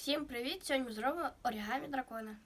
Всім привіт! Сьогодні ми зробимо оригамі дракона.